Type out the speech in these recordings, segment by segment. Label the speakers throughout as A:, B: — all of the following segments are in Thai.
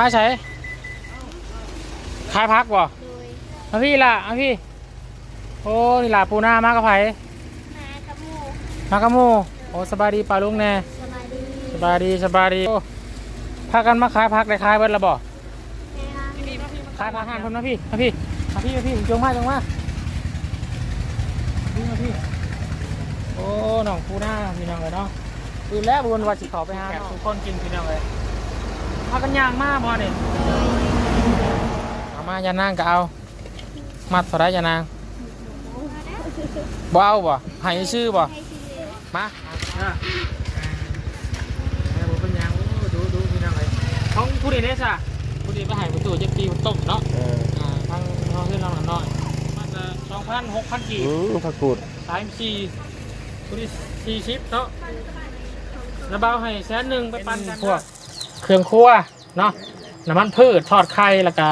A: มาใช้ขายพักบ่
B: โดย
A: มาพี่ล่ะมาพี่ โอ้นี่ล่ะปูหน้ามากระไผ
B: มากระมู
A: มากระหมูโอ้สบายดีป่าลุงแน่
B: สบายดี
A: สบายดีสบายดีโอ้พากันมาขายพักได้ขายเบิดและบ่
B: แม่ร้าน
A: ขายพักห้านเพิ่นมาพี่มาพี่มาพี่มาพี่จงมาจงมาพี่มาพี่โอ้น้องปูหน้าพี่น้องเลยเนาะดูแลบุญว่าสิเขาไปหาทุกคนกินพี่น้องเลย พากันย่างมาบ่เนี่ยเอามายานางก็เอา มัดเท่าไรยานางบ่เอาบ่ให้ชื่อบ่
B: ให้ชีวิต
A: มาอะแม่บุญเป็นหยังโอ้ดูดูพี่น้องเลยของผู้ดีเด้ซะผู้ดีไปให้ประตูเจ็ดปีต้มเนาะ
C: เออ
A: อ่าทางน้องขึ้นน้องหน่อยมันจะสองพันหกพันกี่
C: อืมผักกูด
A: สามสี่ผู้ดีสี่สิบเนาะระเบาให้แสนหนึ่งไปปั่นกันพวก เครื่องครัวเนาะน้ำมันพืชทอดไข่แล้วก็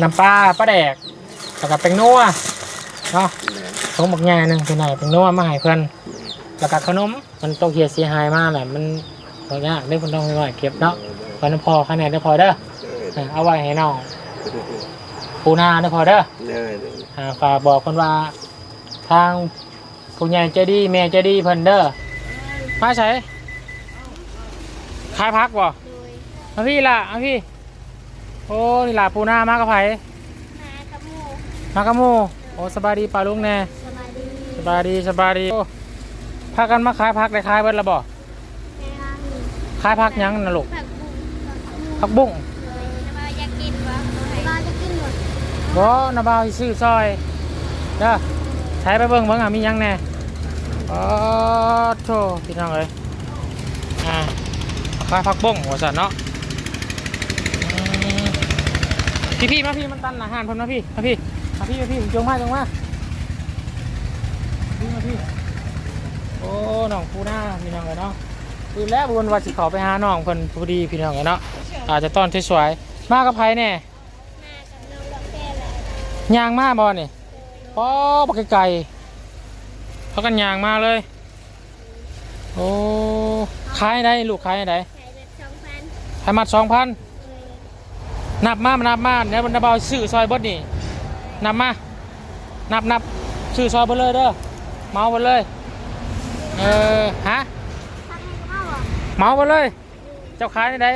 A: น้ำปลาปลาแดกแล้วก็เป็นนัวเนาะทงบักแง่หนึ่งคือไหนเป็นนัวมาให้เพื่อนแล้วก็ขนมมันต้องเฮียเสียหายมากแหละมันตรงนี้ได้คนต้องไว้เก็บเนาะไว้น้ำพอคะแนนได้พอเด้อเออเอาไว้ให้น้องปูนาได้พอเด้อ
C: เออ
A: อ่าฝากบอกคนว่าทางผู้ใหญ่ใจดีแม่ใจดีเพิ่นเด้อมาใช้ ขายพักบ่
B: โดย
A: มาพี่ล่ะมาพี่ โอ้นี่ล่ะปูนามากระไผมา
B: กระมู
A: มากระหมูโอ้สบายดีป่าลุงแน่
B: สบายดี
A: สบายดีสบายดีโอ้พากันมาขายผักได้ขายเบิดและบ่
B: แม่ร้าน
A: ขายผักหยังนะลูก
B: ผักบุ้ง
A: ผักบุ้ง
B: เลยน้ำมันอยากกินวะบ้านจะกินหมด
A: บ่นาบ่าวสิซื้อซอยเด้อใช้ไปเบิ่งเบิ่งอะมีหยังแน่อ๋อโธ่พี่น้องเอ้ยอ่า ขายผักบุ้งว่าซั่นเนาะอืมพี่พี่มาพี่มันตันอาหารเพิ่นมาพี่มาพี่มาพี่มาพี่จงมาจงมาพี่มาพี่โอ้น้องปูหน้าพี่น้องเอ้ยเนาะคือแล้วบุญว่าสิเขาไปหาน้องเพิ่นพอดีพี่น้องเนาะอาจจะต้อนสวยๆมากับไผแน่
B: มากับน้องดอกแก้วเลย
A: ยางมาบ่นี่ป้อบักไก่เขากันยางมาเลย โอ้ขายได้ลูกขายได้
B: ใช้แบบสอง พัน
A: ขายมัดสองพันนับมานับมาเนี่ยมันเบาซื้อซอยบดนี่นับมา นับนับซื้อซอยเบดเลยเด้อเมาเบดเลย เออฮะ
B: เมา
A: เบดเลย เจ้าขายได้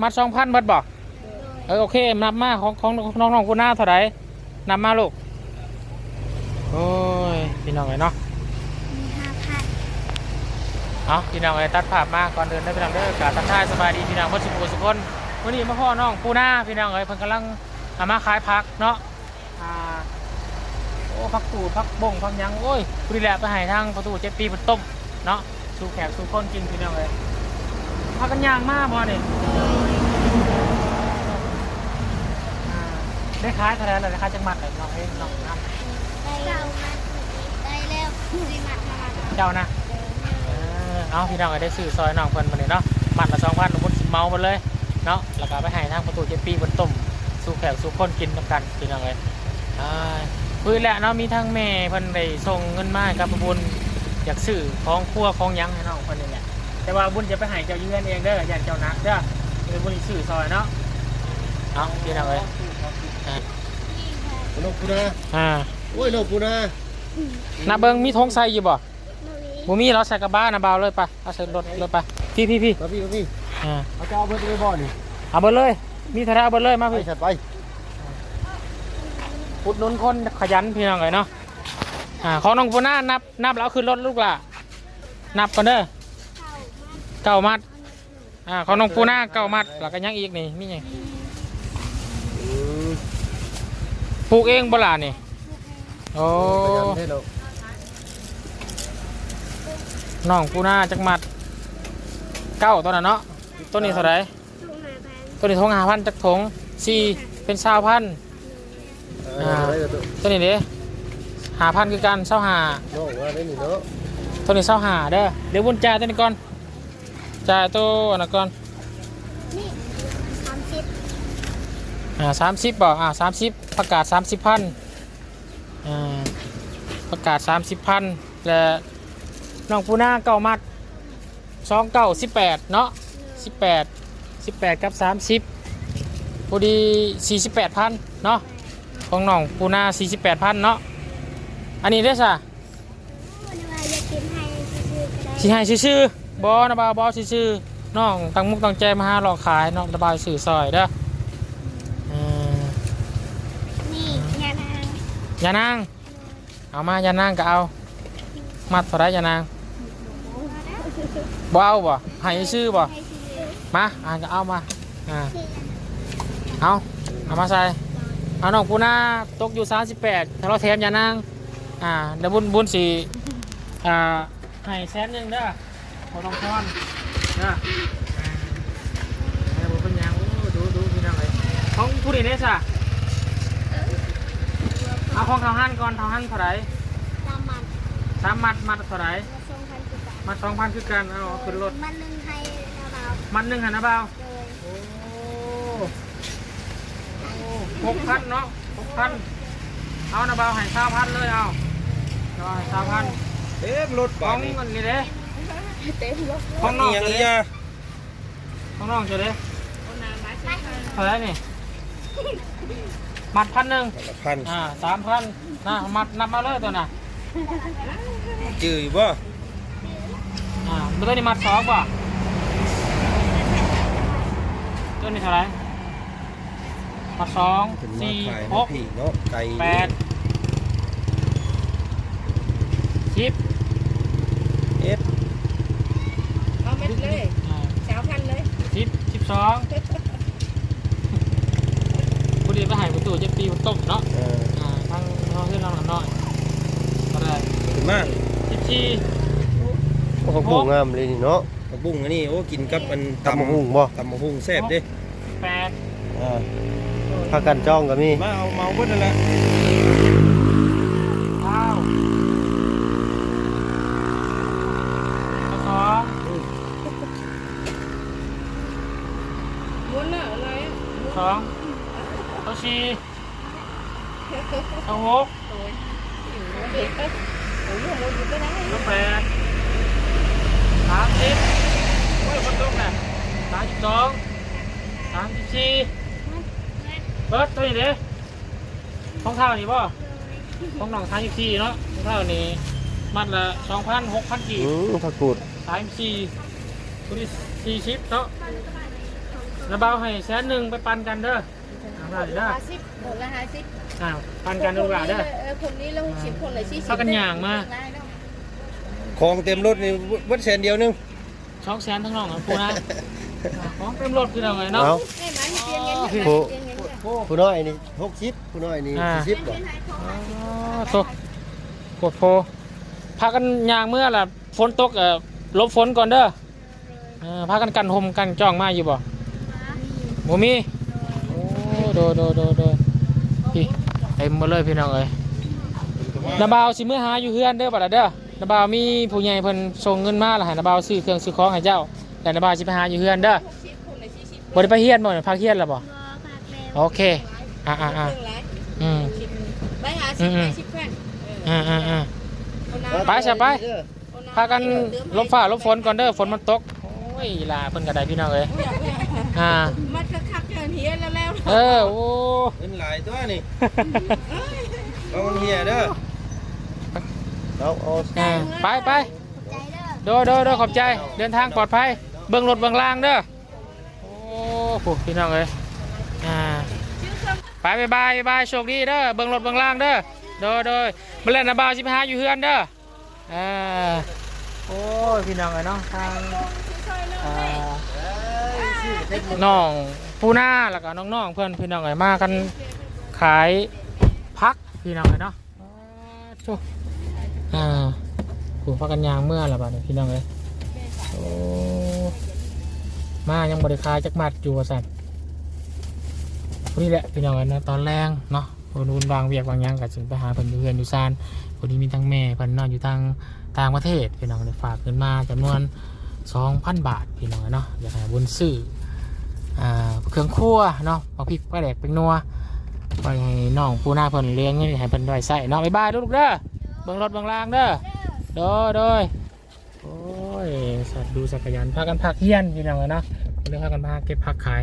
A: มัดสองพันบดบอกเออโอเคนับมาของของน้องน้องกูหน้าเท่าไหร่นับมาลูกโอ้ยพี่น้องเลยเนาะ เอาพี่น้องเลยตัดภาพมาก่อนเดินได้พี่น้องเด้อกาตัดท้ายสบายดีพี่น้องเพื่อนสุขสุขคนวันนี้มาพ่อน้องกูหน้าพี่น้องเลยเพิ่นกำลังเอามาขายผักเนาะอ่าโอ้ผักตูดผักบ่งผักหยังโอ้ยคุรีแหละไปให้ทางประตูเจ็ดปีเป็นต้มเนาะสู่แขกสู่คนกินพี่น้องเลยพากันย่างมาบ่เนี่ยอ่าได้ขายเท่าไหร่เลยราคาจังหวัดเลยน้องเอ้ยน้องน้
B: ได้แล้วได้แล้วได้มาทำมาำ
A: เจ้านะเออ เอาพี่น้องก็ได้ซื้อซอยน้องเพิ่นมาเลยเนาะมัดละสองพันบนสิเมาหมดเลยเนาะแล้วก็ไปให้ทางประตูเจ็ดปีบนต้มสู่แขกสู่คนกินกันกันพี่น้องเลยอ่าพื้นแหละเนาะมีทั้งแม่เพิ่นได้ส่งเงินมาให้กับบุญอยากซื้อของครัวของหยังให้น้องเพิ่นนี่แหละแต่ว่าบุญจะไปให้เจ้าเยือนเองเด้ออย่าเจ้านักเด้อคือบุญสิซื้อซอยเนาะเอาพี่น้องเลยอ่า
C: นกปูนา
A: อ่า
C: โอ้ยนกปูนา
A: นาเบิงมีธงใส่อยู่บ่
B: โมนี้
A: บ่มีเราใส่กระบะนะบ่าวเลยไปเอาใส่รถรถไปพี่พี่พี่
C: มาพี่มาพี่
A: อ่า
C: เอาจะเอาเบิดไปบ่อนี่
A: เอาเบิดเลย มีเท่าไหรเอาเบิดเลยมา
C: ไป
A: พี่
C: ฉัดไป
A: อุดหนุนคนขยันพี่น้องเลยเนาะอ่าของน้องปูน่านับนับแล้วเอาขึ้นรถลูกล่ะนับกันเด้อเก้ามัดอ่าของน้องปูน่าเก้ามัดแล้วก็ยังอีกนี่มีไง
C: อืม
A: ปลูกเองบ่ล่ะนี่โอ้
C: ขยั นให้เรา
A: น้องปูน่าจักมัดเก้าตัวน่ะเนาะตัวนี้เท่าไหร
B: ถูกมาพัน
A: ตัวนี้ทงหาพันจักถงสี่เป็นสาวพัน
C: เออได้แล้วตัว
A: ตัวนี้เด้หาพันคือกันเศร้าหา
C: น้องว่าได้นี่เนาะ
A: ตัวนี้เศร้าหาเด้อเดี๋ยวบุญจ่ายตัวนี้ก่อนจ่ายตัวอันนั้นก่อน
B: นี่สามสิบ
A: อ่าสามสิบบ่อ่าสามสิบประกาศสามสิบพันอ่าประกาศสามสิบพันและ น้องปูนาเก่ามัดสองเก่าสิบแปดเนาะสิบแปด18กับ30พอดี48,000เนาะของน้องปูนา48,000เนาะอันนี้ได้อซะ
B: วันนี้ว่าอยากกินให้ซื้อๆก็ได้
A: สิให้ชื่อๆบอนะบ่าวบอชื่อๆน้องตั้งมุกตั้งใจมาหาหลอกขายน้องระบายสื่อซอยเด้อเอ่อ
B: นี่ยานาง
A: ยานางเอามายานางก็เอา มัดเท่าไรยานางบ่เอาบ่ให้ชื่อบ่
B: ให้ซื้อ
A: มาอ่านก็เอามาอ่าเอาเอามาใส่เอาน้องปูนาตกอยู่38ถ้าเราแถมยานางอ่าเดี๋ยวบุญบุญสีอ่าให้แสนหนึ่งเด้อพอต้องทอนเด้ออ่าให้บุญเป็นยังโอ้ดูดูพี่น้องเลยของผู้ดีเนี่ยสะเอาของเท้าหันก่อนเท้าหันเท่าไร สามมัดมัดเท่าไหร
B: มาส่งพันกุบาท
A: มัดสองพันคือกันเอาขึ้นรถ
B: มันหนึ่งให้นาบาว
A: มัดหนึ่งหันนะเบา
B: เลย
A: โอ้หกพันเนาะหกพันเอานะเบาให้สามพันเลยเอาเอาให้สามพัน
C: เต็มรถ
A: ข
C: ป่า
A: อง
C: นนี่
A: เงินนี่เด้
B: เต็มรถ
A: ของน้อง
C: ยัง
A: เจะ
C: อี
A: เด้
C: ยา
A: ของน้องเจะเด้เท่าไหรนี่มัดพันหนึ่ง
C: ละพัน
A: อ่าสามพันนะมัดนับมาเลยตัวน่ะ
C: จื้ออยู่บ่
A: อ่าตัวนี้มัดสองป่ะตัวนี้เท่าไหรมัดสอง
C: ถึงมา
A: สี่
C: ขาย
A: ห
C: นะ
A: ก
C: พี่เนาะไก่
A: แปดสิบ
C: เอ็ด
D: เอาเม็ดเลย
A: อ่า
D: สาวพันเลย
A: สิบสิบสองพอดีไปหายประตูเจ็บปีมันตกเนาะ
C: เออ
A: อ่าทางน้องขึ้นน้องหลังน้อยก็ ได้
C: ขึ้นมา
A: สิบสี่
C: โอ้โหบุ้งงามเลยนี่เนาะผักบุ้งอันนี้โอ้กินกับมัน
E: ตำบักหุ่งบ่
C: ตำบักหุ่งแซ่บเด้
A: แปด
E: อ่าพากันจ้องก็มี
C: มาเอาเมาเบิดนั่นแหละ
A: เก้าสอง
D: ม้วนน่ะอะไรอะ
A: สองเอาสี่เอาหก
D: โอ้ยเด็กเอ้ยโอ้ยโอ้ยอยู่ก็ได้
A: เอาแปดสามสิบโอ้ยคนตกน่ะสามสิบสอง สามสิบสี่เบิร์ดตัวนี้เด้ของเท่านี่ป่ะของหนองทางยี่สี่เนาะของเท่านี่มัดละสองพันหกพันกี่
E: อืมผักกูด
A: สามสี่ตัวนี้สี่ชิปเนาะระเบาให้แสนหนึ่งไปปันกันเด้อเอาได้เด้อ
D: ห้าสิบหมดละห้าสิบ
A: อ้าวปันกันดูกว่าเด้อ
D: เออคนนี้แล้วสิบคนเลยสี่สิบ
A: เข้ากันอย่างมา
D: ได้เนาะ
C: ของเต็มรถนี่เบิดแสนเดียวนึง
A: ช่องแสนทั้งน้องอะปูนะอ่าของ เต็มรถคือเอาไงเนาะ
E: เอา
D: เอ้ยมันเปลี่ยนเงิน
E: โอ้
A: โอ้
E: ผู้น้อยนี่หกสิบผู้น้อยนี่
A: อ่า
E: สี่สิบบ่
A: โตโคตรโพพากันยางเมื่อล่ะฝนตกเอ่อหลบฝนก่อนเด้อเออพากันกันห่มกันจ้องมาอยู่บ่บ่มีโอ้โดยโดยโดยโดยพี่เต็มหมดเลยพี่น้องเอ้ยนาบาวสิมื้อหาอยู่เฮือนเด้อบัดละเด้อนาบาวมีผู้ใหญ่เพิ่นส่งเงินมาแล้วให้นาบาวซื้อเครื่องซื้อของให้เจ้า แต่นาบาวสิไปหาอยู่เฮือนเด้อ
D: สิบคนเลยสี่สิบ
A: บ่ได้ไปเฮียนบ่เนี่ยพักเฮียนแล้วบ่
B: บอผักแล้ว
A: โอเคอ่าอ่าอ่า
D: เรื่องไร
A: อืม
D: สิบไปหาสิบไปสิบแฟนเออ
A: อ่าอ่าอ่า
D: เอาน้ำ
A: ไปซะไป
E: เด้อ
D: เอาำ
A: พากันหลบฟ้าหลบฝนก่อนเด้อฝนมันตกโอ้ยล่ะเพิ่นก็ได้พี่น้องเอ้ยอ่า
D: มันก็คักเกินเฮียแล้วแล้ว
A: เออโอ้
C: เงินหลายตัวนี่เอามันเฮียเด้อ
E: เอาเอา
A: อ่าไปไป
B: ใจเด้อ
A: โดยโดยโดยขอบใจเดินทางปลอดภัย เบื้องรถเบื้องล่างเด้อโอ้โหพี่น้องเอ้ยอ่าไปบายบายบายโชคดีเด้อเบื้องรถเบื้องล่างเด้อโดยโดยมาเล่นนะบ่าวสิบห้าอยู่เฮือนเด้ออ่าโอ้พี่น้องเอ้ยเนาะทางอ่าน้องปูนาแล้วก็น้องๆเพื่อนพี่น้องเอ้ยมากันขายพักพี่น้องเอ้ยเนาะอ่าโชคอ่าผูกพักกันยางเมื่อละบานี้พี่น้องเลย โอ้มายังบริคายจักมัดอยู่ว่าสัตว์นี่แหละพี่น้องนะตอนแรงเนาะคนนู้นวางเวียกวางยังกับจึงไปหาเพิ่นอยู่เพื่อนอยู่ซานคนนี้มีทั้งแม่พิ่นนอนอยู่ทางต่างประเทศพี่น้องเลยฝากเงินมาจำนวน2,000 บาทพี่น้องเนาะอยากให้บุญซื้ออเครื่องครัวเนาะเอาพริกปลาแดกเป็นนัวไปให้น้องปูหน้าเพิ่นเลี้ยงเงินให้เพิ่นด้วยใส่เนาะบ๊ายบายลูกเด้อเบิ่งรถเบิ่งรางเด้อโดยโดย สัตว์ดูสักยานพากันพักเฮียนพี่น้องเลยเนาะเรื่องพากันมาเก็บผักขาย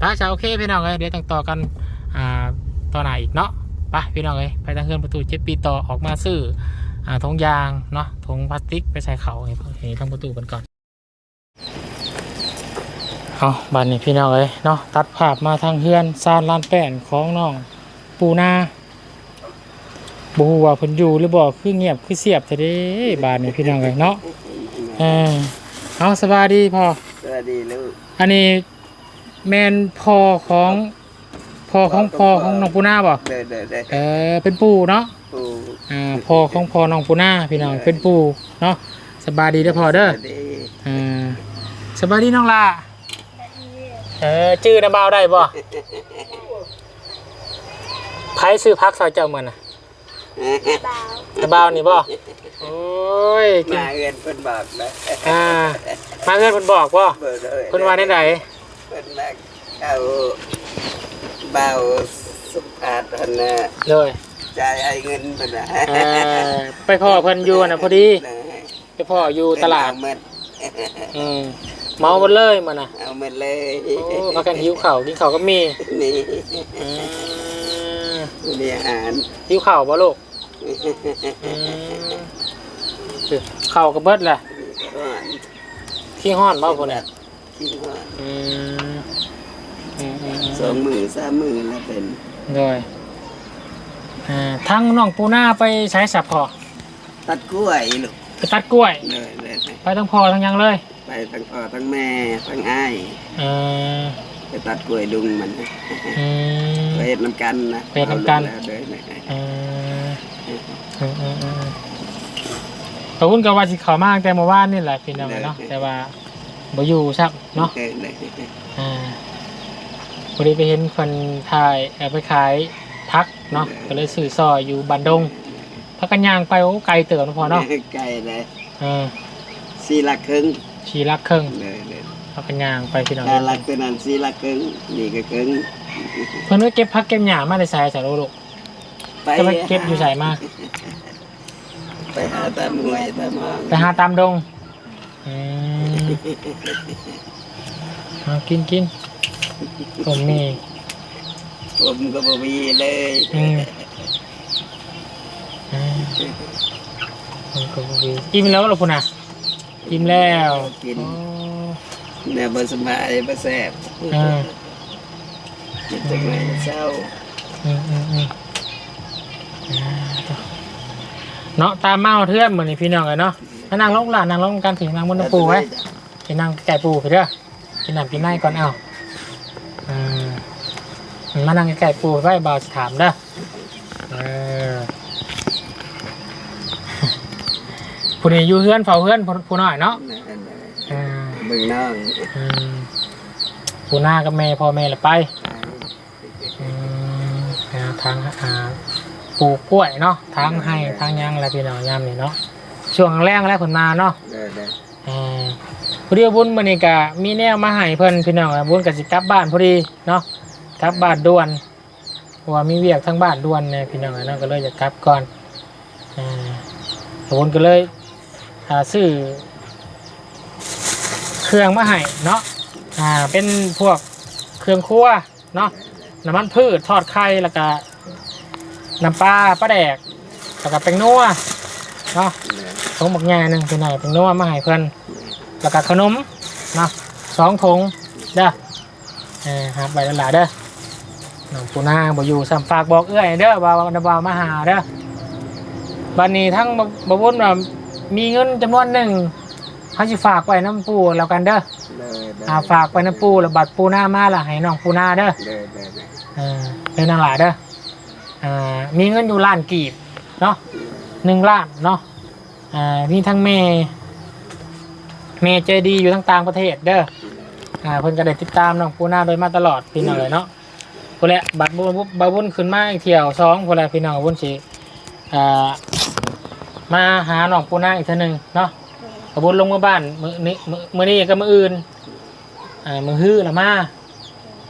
A: ตาจะโอเคพี่น้องเอ้ยเดี๋ยวต่างต่อกันอ่าต่อไหนอีกเนาะไปพี่น้องเอ้ยไปทางเฮือนประตูเจ็ดปีต่อออกมาซื้ออ่าถุงยางเนาะถุงพลาสติกไปใส่เขาให้ทางประตูกันก่อนเอาบ้านนี้พี่น้องเอ้ยเนาะตัดภาพมาทางเฮือนซานลานแป้นของน้องปูนาบูว่าเพิ่นอยู่หรือบ่คือเงียบคือเสียบแต่เด้บ้านนี้พี่น้องเอ้ยเนาะ เออเอาสบายดีพอ
C: สวัสดีลูก
A: อันนี้แมนพอของพอของพอของน้องปูนาบ่
C: เด้อเด้อเด้อ
A: เออเป็นปู่เนาะ
C: ปู
A: อ่าพอของพอน้องปูนาพี่น้องเป็นปู่เนาะสบายดีเด้อพอเด้อ
C: สวัสดี
A: อ่าสบายดีน้องลาเออชื่อน้ำบ่าวได้บ่ไผซื้อพักซอยเจ้าเหมือนน่ะ
B: บ่าว
A: น้ำบ่าวนี่บ่โอ้ยกิน
C: มาเงินเพิ่นบอกนะ
A: อ่ามาเพื่อนเพิ่นบอกบ่
C: เบิดเลย
A: เพิ่นว่าได้ได
C: เพิ่นมาเข้าเบาสุภาพเพิ่นน่ะ
A: เลย
C: จ่ายให้เงินเพิ่นน่ะ
A: เออไปพ่อเพิ่นอยู่น่ะพอดี ไปพ่ออยู่ตลาด
C: เอเม็ด
A: อืมเมาหมดเลยมันอะ
C: เอาเม็ดเลย
A: โอ้พากันหิวข่าวกินข่าวก็มี
C: นี่
A: อืม
C: นี่อาหาร
A: หิวข่าวบ่ลูกอืมคือข่าวก็เบิดแหละ
C: ก่อน
A: ขี้ห้อนบ่พุ่นน่ะ
C: กินก่อน
A: อืมอืมอืม
C: สองมือสามมือแล้วเป็น
A: โดยอ่าทั้งน้องปูนาไปใช้สับพอ
C: ตัดกล้วยลูก
A: ไปตัดกล้วย
C: เลยเลยเลย
A: ไปทั้งพอทั้งยังเลย
C: ไปทั้งพ่อทั้งแม่ทั้งอ้าย
A: เออ
C: ไปตัดกล้วยดุงมัน
A: อืม
C: ไปเฮ็ดน้ำกันนะ
A: ไปเฮ็ดน้ำกัน
C: เอาเลยเลย
A: เอออืมอืมอืมขอบคุณกับว่าสิเขามากแต่เมื่อวานนี่แหละพี่น้องเนาะแต่ว่าบ่อยู่ซับเนาะ
C: เลยเลย
A: อ่าพอดีไปเห็นคนถ่ายแอบไปขายพักเนาะก็เลยซื้อซอยอยู่บันดงพักกันยางไปโอ้ไกลเติบนะพอเนาะ
C: ไก่เลย
A: เออ
C: สี่ลักครึ่ง
A: ชีรักเครื่อง
C: เลยเลย
A: พักกันยางไปพี่น้อง
C: ถ้าลักเป็นอันสี่ลักครึ่งนี่ก็ครึ่ง
A: เพิ่นก็เก็บพักเก็บหญ้ามาได้ใส่ใส่ลูก
C: ไป
A: จะไปเก็บอยู่ใส่มา
C: ไปหาตามหวยตามห้อง
A: ไปหาตามดงอืมเอากินกินผมมี
C: ผมก็บ่มีเลย
A: อืมอืมผมก็บ่มีอิ่มแล้วเหรอพุ่นน่ะอิ่มแล้ว
C: กิน
A: อ๋อ
C: เนี่ยบ่สบายบ่แซ่บ
A: อ่า
C: กินจังไงเศร้า
A: อืมอืมอืมอ่าต่อเนาะตามเมาเทื่อนเหมือนพี่น้องเลยเนาะมานั่งลงหลานนั่งลงกันถึงนั่งบนน้ำปูไว้ไปนั่งไก่ปูไปเด้อกินน้ำกินไนก่อนเอาอ่ามานั่งไก่ปูไว้บ่าวสิถามเด้อเออผู้นี้อยู่เฮือนเฝ้าเฮือนผู้ผู้น้อยเนาะอ่า
C: เบิ่งน้อง
A: อืมผู้หน้ากับแม่พ่อแม่ละไปอืมอ่าทางอ่าปลูกกล้วยเนาะทางให้ทางหยังอะไรพี่น้องยามนี่เนาะช่วงแรกแล้วผลมาเนาะ
C: เด้อเด้อ
A: อ่าพอดีว่าบุญมื้อนี้ก็มีแนวมาให้เพิ่นพี่น้องอะบุญก็สิกลับบ้านพอดีเนาะกลับบ้านด่วนเพราะว่ามีเวียกทั้งบ้านด่วนเนี่ยพี่น้องอะเนาะก็เลยจะกลับก่อนอ่าบุญก็เลยอ่าซื้อ เครื่องมาให้เนาะอ่าเป็นพวกเครื่องครัวเนาะน้ำมันพืชทอดไข่แล้วก็น้ำปลาปลาแดกแล้วก็เป็นนัวเนาะถุงบักแง่หนึ่งเป็นไหนเป็นนัวมาให้เพื่อนแล้วก็ขนมเนาะสองถุงเด้อเออครับใบละหลาเด้อน้องปูนาบ่อยู่สัมฝากบอกเอื้อยเด้อบ่าวนาบ่าวมาหาเด้อบัดนี้ทั้งบ่บ่วุ่นว่ามีเงินจำนวนหนึ่ง เขาสิฝากไว้น้ำปูแล้วกันเด้อ
C: เด้อเด้อ
A: อ่าฝากไว้น้ำปูแล้วบัดปูนามาล่ะให้น้องปูนาเด้อ
C: เด้อเด้อเด้อ
A: เออเป็นนางหลาเด้ออ่ามีเงินอยู่ล้านกีบเนาะหนึ่งล้านเนาะอ่ามีทั้งเมเมใจดีอยู่ทั้งต่างประเทศเด้ออ่าเพิ่นก็ได้ติดตามน้องปูนาโดยมาตลอดพี่น้องเลยเนาะพอแหละบัตรบุญบาวุนขึ้นมาอีกเที่ยวสองพอแหละพี่น้องวุนสิอ่ามาหาน้องปูนาอีกเทีหนึ่งเนาะ บาวุนลงมาบ้านมือนี้มือมือนี้ก็มืออื่นอ่ามือฮื้อละมา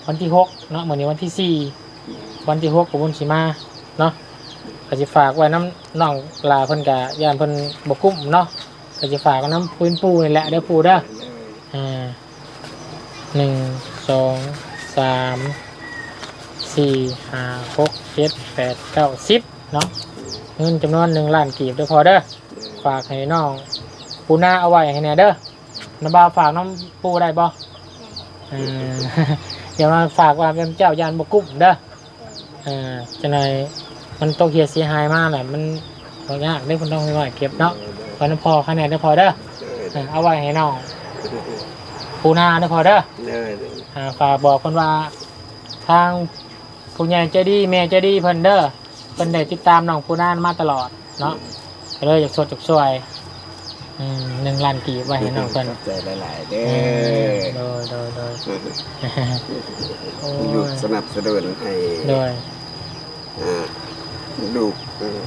A: วันที่หกเนาะเหมือนนี้วันที่สี่วันที่หกกับวันสีมาเนาะก็จะฝากไว้น้ำน้องลาเพิ่นกะยานเพิ่นบกุ้มเนาะก็จะฝากน้ำพื้นปูนี่แหละเด้อปูเด้ออ่าหนึ่งสองสามสี่ห้าหกเจ็ดแปดเก้าสิบเนาะเงินจำนวนหนึ่งล้านกีบเด้อพอเด้อฝากให้น้อง ปูนาเอาไว้ให้แน่เด้อน้ำบาวฝากน้องปูได้บ่อ่าเดี๋ยวมาฝากว่าเป็นเจ้ายานบกุ้มเด้ออ่าจะหน่อยมันตกเหียเสียหายมากแหละมันบางอย่างได้คนต้องไว้เก็บเนาะพอน้ำพอคะแนนได้อพอเด้ออ่าเอาไว้ให้น้องปูนาได้อพอเด้อ
C: เด้อเด้อ
A: อ่าฝากบอกคนว่าทางผู้ใหญ่ใจดีแม่ใจดีเพิ่นเด้อเพิ่นได้ติดตามน้องปูนานมาตลอดเนาะก็เลยอยากสดจากช่วย อืมหนึ่งล้านกีบไว้ให้น้องเพิ่น
C: ขอบใจหลายๆเด้
A: เออ
C: อ
A: โดยโดยโดยโอ้
C: อยู่
A: ย
C: สนับสนุนให้
A: โดย
C: อ่าลูกเออ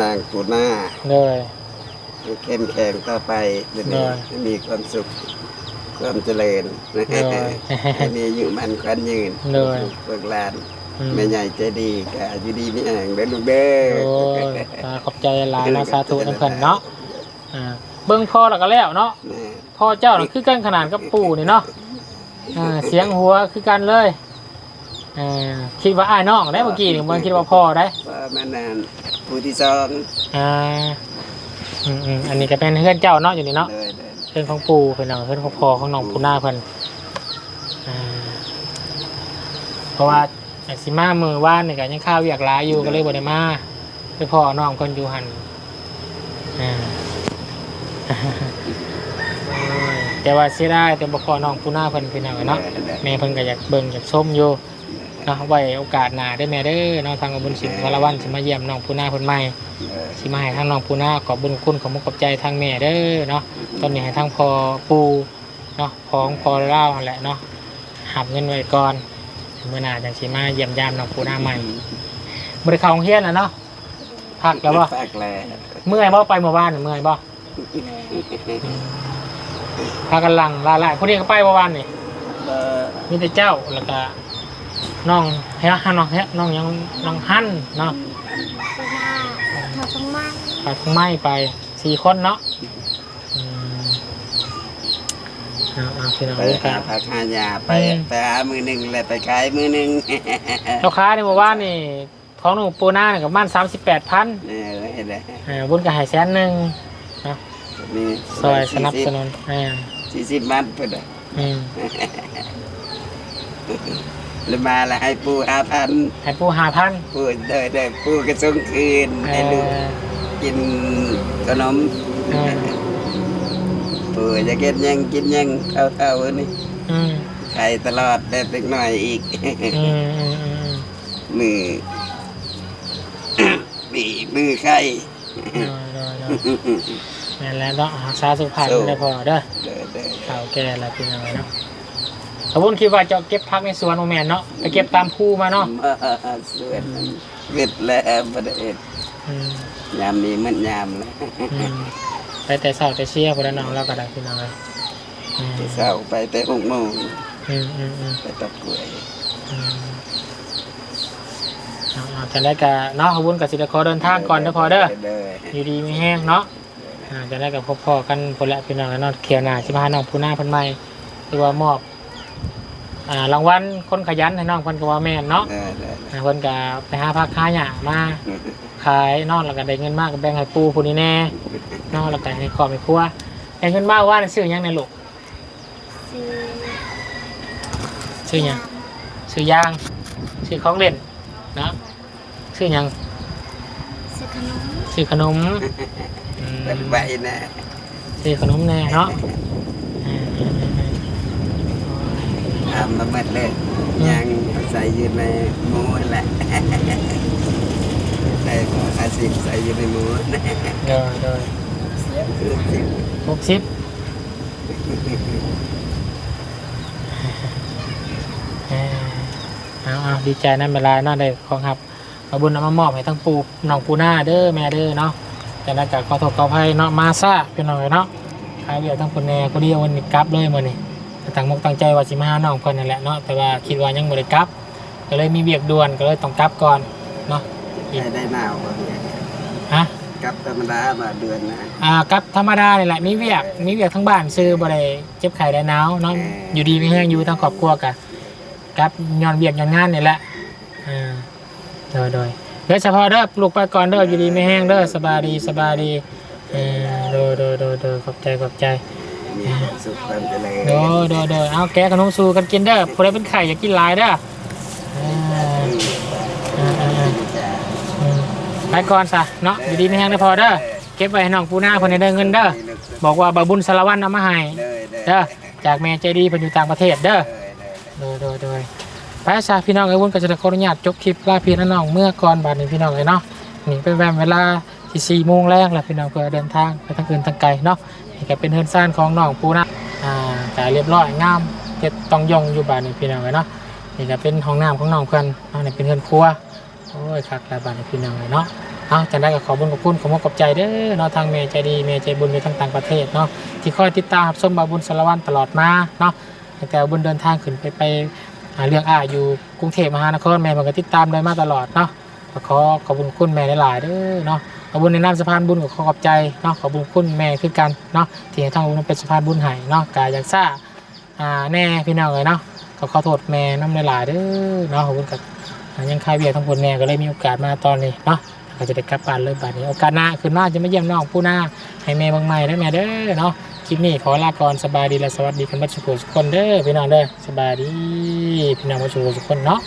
C: นางปูหน้า
A: โดย
C: ให้เข้มแข็งต่อไปเรื่
A: ได้
C: อยๆให้มีความสุขความเจริญ
A: ได้
C: ให้มีอายุมันควันยืน
A: ได้
C: ลูกเบิกหลาน
A: อืม
C: แม่ใหญ่ใจดีก็อยู่ดีมีแห่งเด้อลูกเด้อ
A: โอ้ยตาขอบใจหลายนะสาธุนำเพิ่นเนาะ อ่าเบิ่งพ่อแล้วก็แล้วเนาะ
C: แม่
A: พ่อเจ้าน่ะคือกันขนาดกับปู่นี่เนาะอ่าเสียงหัวคือกันเลยอ่าคิดว่าอ้ายน้องได้เมื่อกี้นี่มันคิดว่าพ่อได้
C: ว่าแม่นานผู้ที่สอง
A: อ่าอืมอืมอันนี้ก็เป็นเพื่อนเจ้าเนาะอยู่นี่เนาะ
C: เลยเลย
A: เพื่อนของปู่เพื่อนน้องเพื่อนของพ่อของน้องปู่หน้าเพื่อนอ่าเพราะว่าไอ้สิมามือว่านนี่ก็ยังข้าวอยากหลายอยู่ก็เลยบ่ได้มาไปพ่อน้องเพิ่นอยู่หันอ่าโอ้ย แต่ว่าเสียดายแต่บ่พอน้องปู่หน้าเพิ่นพี่น้องเนาะแม่เพิ่นก็อยากเบิ่งอยากชมอยู่เนาะไว้โอกาสหน้าได้อแม่เด้อเนาะทางบุญสินวรวันสิมาเยี่ยมน้องผู้นาเพิ่นใหม่
C: เออ
A: สิมาให้ทางน้องผู้นาขอบบุญคุณขอบมุณขอบใจทางแม่เด้อเนาะตอนนี้ให้ทางพ่อปู่เนาะพ้องพ่อเล่าหั่นแหละเนาะหับเงินไว้ก่อนเมื่อหน้าจังสิมาเยี่ยมยามน้องผู้นาใหม่บ่ได้เข้าโรงเรียนแล้วเนาะพักแล้วบ่
C: พักแล้ว
A: เมื่อยบ่ไปเมื่อวานนี่เมื่อยบ่อืม พากันหลังลาลายผู้นี้ก็ไปเมื่อวานนี่
C: เออ
A: มีแต่เจ้าแล้วก็น้องเฮ้ยน้องเฮ้ยน้องยังน้องฮั่นเนาะ
B: ไปหน้ามาสมัคร
A: ไปข้างไม้ไปสี่คนเนาะอืมเอาเอาพี่น้อง
C: ไป
A: เลยค
C: หา
A: รับ
C: ผักหายาไป
A: อืม
C: ไปหามือหนึ่งแล้วไปขายมือหนึ่ง
A: ลูกค้าในหมู่บ้านนี่ท้องหนูปูนาเนี่ยกับบ้านสามสิบแปดพัน
C: นี่เห็นไหม
A: อ่าบุญกับหายแสนหนึ่งเนาะ
C: นี่
A: ซอยสนับสนุนอ่า
C: สี่สิบมัดเพื่อน
A: อืม
C: แล้วมาแล้วให้ปูห้าพัน
A: ให้ปูห้าพัน
C: ปูเดินเดินปูกระส่งคืน
A: เอ
C: ให้ลูก
A: อ
C: กินขนม
A: เออ
C: ปูจะกินยังกินยังเท่าเท่าๆนี่
A: อืม
C: ไข่ตลอดแต่เล็กหน่อยอีก
A: อืมอืมอืม
C: มือบีมือไข่
A: อืมเนาะเนาะเนาะนั่นแหละเนาะรักษาสุขภาพไม่ได้พอเด้อ
C: เดินเดิน
A: ข่าวแก่แล้วพี่น้องเนาะสมมติคิดว่าจะเก็บพักในสวนโอแมนเนาะไปเก็บตามภูมาเนาะ
C: มาสวนเวทแล้วประเด็น
A: อืม
C: ยามนี้มันยามแล้ว
A: อืมไปแต่เสาแต่เชียร์พวกน้องเราก็ได้พี่น้องเลยอืม
C: เช้าไปแต่หกโมง
A: อืมอืมอืม
C: ไปตับกล้วย
A: อืมเอาเอาจะได้กับเนาะขบุญกับสิเดขอเดินทางก่อนเด้อพอเด้อ
C: เด้อ
A: อยู่ดีไม่แห้งเนาะ อ่าจะได้กับพบพอกันพอละพี่น้องแล้วเนาะเขียวหน้าชิมาหาน้องผู้หน้าเพันใหม่หรือว่ามอบอ่ารางวัลคนขยันให้น้องเพิ่นก็ว่าแม่นเนาะ
C: เด้อเด้อ
A: อ่าเพิ่นก็ไปหาพักค้าหยามาขายนอนแล้วก็ได้เงินมากก็แบ่งให้ปูผู้นี้แน่นอนแล้วก็ให้ครอบให้ครัวได้เงินมากว่าซื้อหยังในลูก
B: ซื้อ
A: ซื้อหยัง ซื้อยางซื้อของเล่นเนาะซื้อหยัง
B: ซื้อขนม
A: ซื้อขนม อืม
C: เป็นใบนะ
A: ซื้อขนมแน่เนาะอ่า
C: ทำมาหมดเลยยังใส่อยู่ในหมูนั่นแหละใส่อาชีพใส่อยู่ในหมู
A: เดี๋ยวเดี๋ยวหกสิบอ่าเอาเอาดีใจนั่นเวลาน่าได้ของครับเอาบุญเอามามอบให้ทั้งปูน้องปูหน้าเด้อแม่เด้อเนาะ จากนั้นก็ขอโทษขออภัยเนาะมาซ่าพี่น้องเนาะขายเดียวทั้งคนแน่คนเดียววันนี้กลับเลยมื้อนี้แต่ตั้งมกตั้งใจว่าสิมาหาน้องเพิ่นนั่นแหละเนาะแต่ว่าคิดว่ายังบ่ได้กลับ ก็เลยมีเวียกด่วนก็เลยต้องกลับก่อนเนาะ
C: ได้ได้หนาวบ่
A: ฮะ
C: กับธรรมดามาเดือนนะ
A: อ่ากับธรรมดานี่แหละมีเวียกมีเวียกทั้งบ้านซื้อบ่ได้เจ็บไข้ได้หนาวเนาะอยู่ดีมีแห้งอยู่ทั้งครอบครัวกะกับย้อนเวียกย้อนงานนี่แหละอ่าโดยโดย เดี๋ยวเฉพาะเด้อปลูกไปก่อนเด้ออยู่ดีไม่แห้งเด้อสบายดีสบายดีเออโดยโดยโดยโดยขอบใจขอบใจ
C: มีความสุขความเจริญ
A: โดยโดยโดยเอาแกะขนมสูกันกินเด้อผู้ใดเป็นไข่อย่ากินหลายเด้อไปก่อนซะเนาะอยู่ดีไม่แห้งได้อพอเด้อเก็บไว้ให้น้องปูหน้าคนในเด้อเงินเด้อบอกว่าบาบุญสารวัตรนำมาให้
C: เลยเลย
A: เด้อจากแม่ใจดีเพิ่นอยู่ต่างประเทศเด้อโดยโดยโดย ไปซะพี่น้องเอ้วุ้นก็จะได้ขออนุญาตจบคลิปลาพี่น้องเมื่อก่อนบาดนี้พี่น้องเอ้ยเนาะนี่เป็นแวมเวลาที่สี่โมงแรกแหล้วพี่น้องเพื่อเดินทางไปทางอื่นทางไกลเนาะนี่ก็เป็นเฮือนซ่านของน้องปูนะอ่ากายเรียบร้อยงามเก็บต้องยองอยู่บาดนี้พี่น้องเอ้ยเนาะนี่ก็เป็นห้องน้ำของน้องเพื่อนเนาะนี่เป็นเฮือนครัวโอ้ยคักแล้วบาดนี้พี่น้องเอ้ยเนาะเอาจังได้ก็ขอบุญขอบคุณขอมอบขอบใจเด้อเนาะทางแม่ใจดีแม่ใจบุญอยู่ทางต่างประเทศเนาะที่คอยติดตามรับชมบาบุญสารวัตรตลอดมาเนาะตั้งแต่บุญเดินทางขึ้นไปไป เรื่องอ่าอยู่กรุงเทพมหานครแม่มันก็ติดตามได้มาตลอดเนาะก็ขอขอบคุณคุณแม่หลายๆเด้อเนาะขอบคุณในนามสะพานบุญก็ขอขอบใจเนาะขอบคุณคุณแม่คือกันเนาะที่ให้ทางบุญเป็นสะพานบุญให้เนาะกายอยากซ่าอ่าแน่พี่น้องเลยเนาะก็ขอโทษแม่น้ำหลายๆเด้อเนาะขอบคุณกับยังคายเบียร์ทั้งคนแม่ก็เลยมีโอกาสมาตอนนี้เนาะก็จะได้กลับบ้านเลยบัดนี้โอกาสหน้าคืนหน้าจะมาเยี่ยมน้องผู้หน้าให้แม่บางใหม่ได้แม่เด้อเนาะ คลิปนี้ขอลาก่อนสบายดีและสวัสดีกันบัดสุขทุกคนเด้อพี่น้องเด้อสบายดีพี่น้องบัดสุขทุกคนเนาะ